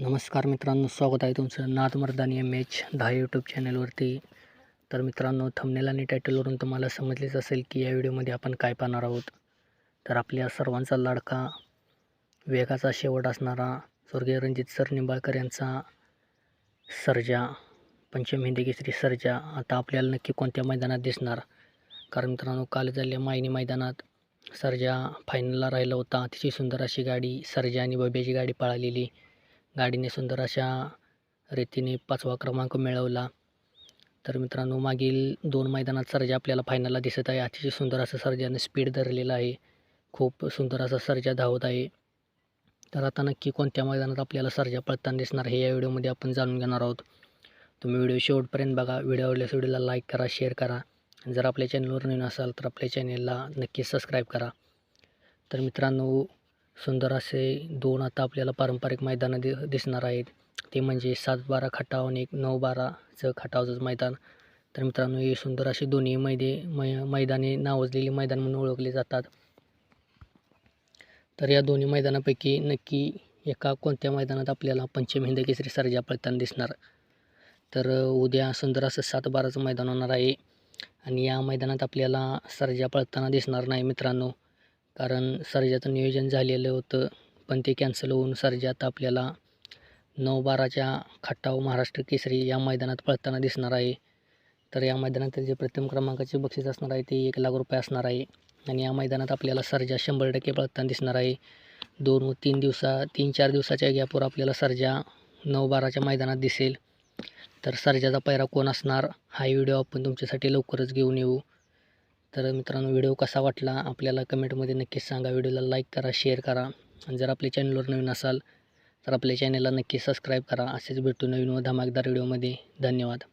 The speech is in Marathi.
नमस्कार मित्रांनो स्वागत आहे तुमचं नाथ मर्दानी एम एच दहा यूट्यूब चॅनलवरती तर मित्रांनो थंबनेल आणि टायटलवरून तुम्हाला समजलेच असेल की या व्हिडिओमध्ये आपण काय पाहणार आहोत. तर आपल्या सर्वांचा लाडका वेगाचा शेवट असणारा स्वर्गीय रणजित सर निंबाळकर यांचा सर्जा पंचम हिंदी केसरी सर्जा आता आपल्याला नक्की कोणत्या मैदानात दिसणार? कारण मित्रांनो काल झालेल्या मायनी मैदानात सर्जा फायनलला राहिला होता. अतिशय सुंदर अशी गाडी सर्जा आणि बब्याची गाडी पळालेली. गाडीने सुंदर अशा रीतीने पाचवा क्रमांक मिळवला. तर मित्रांनो मागील दोन मैदानात सर्जा आपल्याला फायनलला दिसत आहे. अतिशय सुंदर असं सर्जाने स्पीड धरलेलं आहे. खूप सुंदर असा सर्जा धावत आहे. तर आता नक्की कोणत्या मैदानात आपल्याला सर्जा पळताना दिसणार हे या व्हिडिओमध्ये आपण जाणून घेणार आहोत. तुम्ही व्हिडिओ शेवटपर्यंत बघा. व्हिडिओ आवडल्यास व्हिडिओला लाईक करा शेअर करा. जर आपल्या चॅनलवर नवीन असाल तर आपल्या चॅनलला नक्की सबस्क्राईब करा. तर मित्रांनो सुंदर असे दोन आता आपल्याला पारंपरिक मैदानं दि दिसणार आहेत. ते म्हणजे सात बारा खटाव आणि एक नऊ बाराचं खटावचंच मैदान. तर मित्रांनो हे सुंदर असे दोन्ही मैदे मै मैदाने नावाजलेली मैदान म्हणून ओळखले जातात. तर या दोन्ही मैदानापैकी नक्की एका कोणत्या मैदानात आपल्याला पंचम हिंद केसरी सर्जा पळताना दिसणार? तर उद्या सुंदर असं सात बाराचं मैदान होणार आहे. आणि या मैदानात आपल्याला सर्जा पळताना दिसणार नाही मित्रांनो. कारण सर्जाचं नियोजन झालेलं होतं पण ते कॅन्सल होऊन सर्जात आता आपल्याला नऊ बाराच्या खटाव महाराष्ट्र केसरी या मैदानात पळताना दिसणार आहे. तर या मैदानात जे प्रथम क्रमांकाचे बक्षीस असणार आहे ते एक लाख रुपये असणार आहे. आणि या मैदानात आपल्याला सर्जा शंभर टक्के पळताना दिसणार आहे. दोन व तीन दिवसा तीन चार दिवसाच्या गॅपवर आपल्याला सर्जा नऊ बाराच्या मैदानात दिसेल. तर सर्जाचा पैरा कोण असणार हा व्हिडिओ आपण तुमच्यासाठी लवकरच घेऊन येऊ. तर मित्रांनो व्हिडिओ कसा वाटला आपल्याला कमेंटमध्ये नक्कीच सांगा. व्हिडिओला लाईक करा शेअर करा. आणि जर आपल्या चॅनलवर नवीन असाल तर आपल्या चॅनलला नक्की सबस्क्राईब करा. असेच भेटू नवीन व धमाकदार व्हिडिओमध्ये. धन्यवाद.